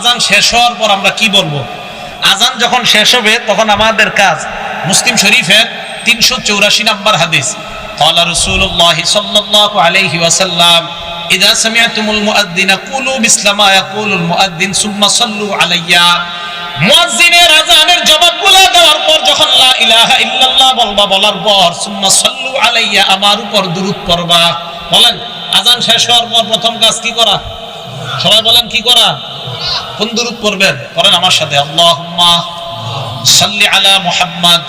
আজান শেষ হওয়ার পর আমরা কি বলবো আজান যখন শেষ হবে তখন আমাদের কাজ মুসলিম শরীফের তিনশো চৌরাশি নম্বর হাদিস قال رسول الله صلى الله عليه وسلم إذا سمعتم المؤذن قولوا مثل ما يقول المؤذن ثم صلوا علي মুয়াজ্জিনের আজানের জবাবগুলো দেওয়ার পর যখন লা ইলাহা ইল্লাল্লাহ বলবা বলার পর সুম্মা সাল্লু আলাইয়া আমার উপর দুরূদ পড়বা বলেন আজান শেষ হওয়ার পর প্রথম কাজ কি করা সবাই বলেন কি করা কোন দুরূদ পড়বেন? পড়েন আমার সাথে সাল্লি আলা মুহাম্মদ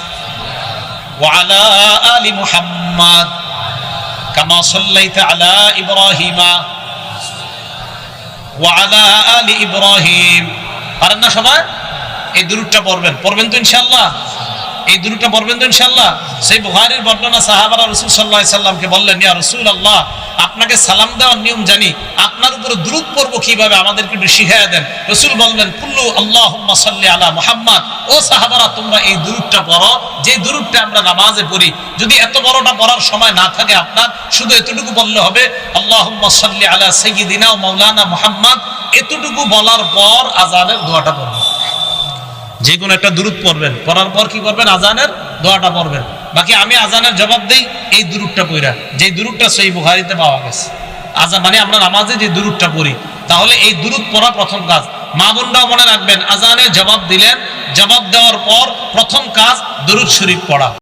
না সবাই? এই দুরুদটা পড়বেন। পড়বেন তো ইনশাআল্লাহ? এই দুরুদটা পড়বেন তো ইনশাআল্লাহ? সেই বুখারীর বর্ণনা সাহাবারা রাসূল সাল্লাল্লাহু আলাইহি সাল্লামকে বললেন, ইয়া রাসূলুল্লাহ আপনাকে সালাম দেওয়ার নিয়ম জানি। আপনার উপরে দুরুদ পড়ব কীভাবে? আমাদেরকে একটু শিখাইয়া দেন। রাসূল বললেন, কুল্লু আল্লাহুম্মা সাল্লি আলা মুহাম্মদ। ও সাহাবারা, তোমরা এই দুরুদটা পড়ো। যে দুরুদটা আমরা নামাজে পড়ি, যদি এত বড়টা পড়ার সময় না থাকে আপনার, শুধু এতটুকু বললে হবে, আল্লাহুম্মা সাল্লি আলা সাইয়্যিদিনা ওয়া মাওলানা মুহাম্মদ। এতটুকু বলার পর আজানের দোয়াটা পড়বেন। যে কোনো একটা দূরত পড়বেন। পড়ার পর কি করবেন আজানের দোয়াটা পড়বেন। বাকি আমি আজানের জবাব দেই, এই দূরটা পইরা। যে দূরটা সেই বুহারিতে পাওয়া গেছে। আজান মানে আমরা নামাজে যে দূরটা পড়ি, তাহলে এই দুরুদ পড়া প্রথম কাজ। মা বোনরাও মনে রাখবেন, আজানের জবাব দিলেন, জবাব দেওয়ার পর প্রথম কাজ দুরুদ শরীফ পড়া।